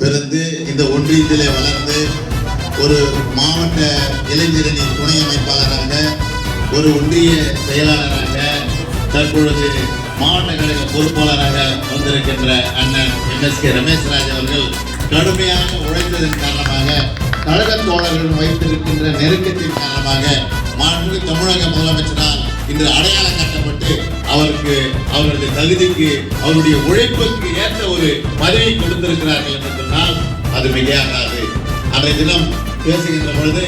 பிறந்து இந்த ஒன்றியத்திலே வளர்ந்து ஒரு மாவட்ட இளைஞரணி துணை அமைப்பாளராக ஒரு ஒன்றிய செயலாளராக தற்பொழுது மாவட்ட கழக பொறுப்பாளராக வந்திருக்கின்ற அண்ணன் எம்எஸ்கே ரமேஷ் ராஜ் அவர்கள் கடுமையாக உழைத்ததன் காரணமாக கழக தோழர்கள் வைத்திருக்கின்ற நெருக்கத்தின் காரணமாக மாண்புமிகு தமிழக முதலமைச்சரால் இன்று அடையாள அவருக்கு அவருடைய தகுதிக்கு அவருடைய உழைப்புக்கு ஏற்ற ஒரு பதவி கொடுத்திருக்கிறார்கள் என்று சொன்னால் அது மிகையாகாது. அன்றைய தினம் பேசுகின்ற பொழுது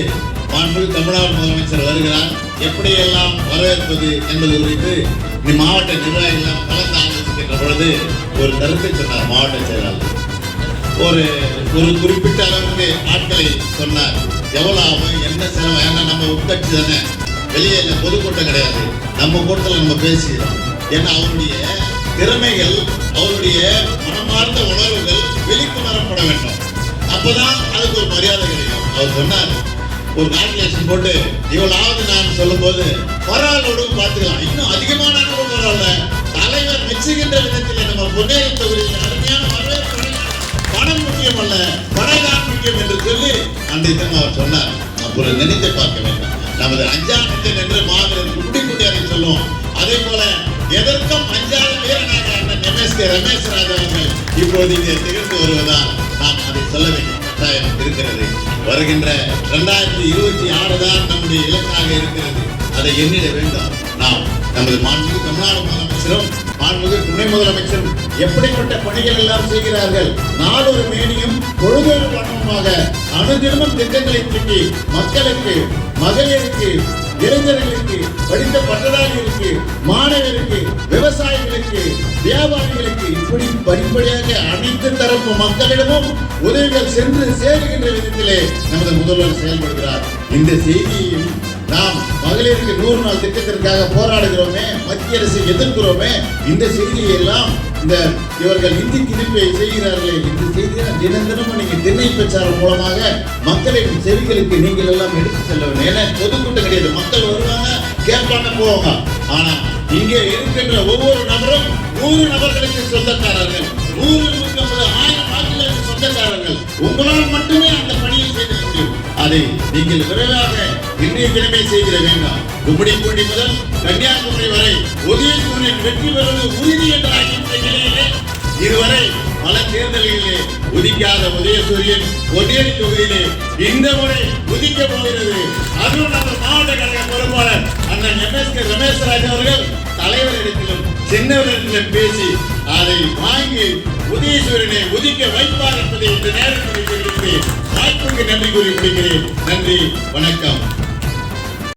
மாண்புமிகு தமிழ்நாடு முதலமைச்சர் வருகிறார். எப்படியெல்லாம் வரவேற்பது என்பது குறித்து இந்த மாவட்ட நிர்வாகிகள் கலந்து ஆலோசிக்கின்ற பொழுது ஒரு கருத்தை சொன்னார் மாவட்ட செயலாளர். ஒரு ஒரு குறிப்பிட்ட அளவுக்கு ஆட்களை சொன்னார். எவ்வளவு ஆகும்? என்ன செலவு? ஏன்னா நம்ம உட்கட்சி தானே. வெளியே என்ன பொதுக்கூட்டம் கிடையாது. நம்ம கூட்டத்தில் நம்ம பேசிக்கிறோம் ஏன்னா அவருடைய திறமைகள் அவருடைய மனமார்ந்த உணர்வுகள் வெளிக்கொணரப்பட வேண்டும். அப்பதான் அதுக்கு ஒரு மரியாதை கிடைக்கும். அவர் சொன்னார் ஒரு கால்குலேஷன் போட்டு இவளாவது நான் சொல்லும் போது பரவாயில்லோடு பார்த்துக்கலாம். இன்னும் அதிகமான அனுபவம் பரவாயில்ல தலைவர் மெச்சுகின்ற விதத்தில் நம்ம பொன்னேரி தொகுதியில் அருமையான வரவேற்பு பணம் முக்கியம் அல்ல பணம்தான் முக்கியம் என்று சொல்லி அந்த இடம் அவர் சொன்னார். அப்புறம் நினைத்து பார்க்க வேண்டும். நமது அஞ்சானத்தில் என்று மாவீரர் குட்டி குட்டியாரை சொல்லுவோம். அதே போல எதற்கும் அஞ்சாத வீரனாக அண்ணன் எம்எஸ்கே ரமேஷ் ராஜா அவர்கள் இப்போது இங்கே திகழ்ந்து வருவதால் நாம் அதை சொல்ல வேண்டும். கட்டாயம் இருக்கிறது. வருகின்ற இரண்டாயிரத்தி இருபத்தி ஆறு தான் நம்முடைய இலக்காக இருக்கிறது. அதை எண்ணிட வேண்டும். நாம் நமது மாண்புமிகு தமிழ்நாடு முதலமைச்சரும் மாண்புமிகு துணை முதலமைச்சரும் எப்படிப்பட்ட பணிகள் எல்லாம் செய்கிறார்கள்? நாளொரு மேனியும் பொழுதொரு பணமுமாக அனுதினமும் திட்டங்களை தீட்டி மக்களுக்கு மகளிருக்கு இளைஞர்களுக்கு படித்த பட்டதாரிகளுக்கு மாணவருக்கு விவசாயிகளுக்கு வியாபாரிகளுக்கு இப்படி படிப்படியாக அனைத்து தரப்பு மக்களிடமும் உதவிகள் சென்று சேருகின்ற விதத்திலே நமது முதல்வர் செயல்படுகிறார். இந்த செய்தியையும் நாம் மகளிருக்கு நூறு நாள் திட்டத்திற்காக போராடுகிறோமே மத்திய அரசை எதிர்க்கிறோமே இந்த செய்தியை எல்லாம் இந்த இவர்கள் இந்தி திணிப்பை செய்கிறார்களே இந்த செய்தியை தினம் தினமும் நீங்கள் திண்ணை பிரச்சாரம் மூலமாக மக்களின் செவிகளுக்கு நீங்கள் எல்லாம் எடுத்து செல்ல வேண்டும் ஏன்னா பொதுக்கூட்டம் கிடையாது. மக்கள் வருவாங்க கேட்பாங்க போவாங்க. ஆனா இங்கே இருக்கின்ற ஒவ்வொரு நபரும் நூறு நபர்களுக்கு சொந்தக்காரர்கள். நூறு நூற்றி ஐம்பது ஆயிரம் வாக்குகளுக்கு சொந்தக்காரர்கள். உங்களால் மட்டுமே அந்த பணியை செய்து முடியும். அதை நீங்கள் விரைவாக இன்றைய கிழமை செய்திட வேண்டாம். கும்மிடிப்பூண்டி முதல் கன்னியாகுமரி வரை உதயசூரியன் வெற்றி பெறுவது உறுதி என்ற ஆகின்ற நிலையிலே இதுவரை பல தேர்தல்களிலே உதிக்காத உதயசூரியன் ஒன்னேரி தொகுதியிலே இந்த முறை உதிக்க போகிறது. அதுவும் நம்ம மாவட்ட கழக பொறுப்பாளர் அண்ணன் எம்எஸ்கே ரமேஷ் ராஜ் அவர்கள் தலைவரிடத்திலும் சின்னவரிடத்திலும் பேசி அதை வாங்கி உதயசூரியனை உதிக்க வைப்பார் என்பதை இந்த நேரத்தில் வாய்ப்புக்கு நன்றி கூறி முடிக்கிறேன் நன்றி வணக்கம்.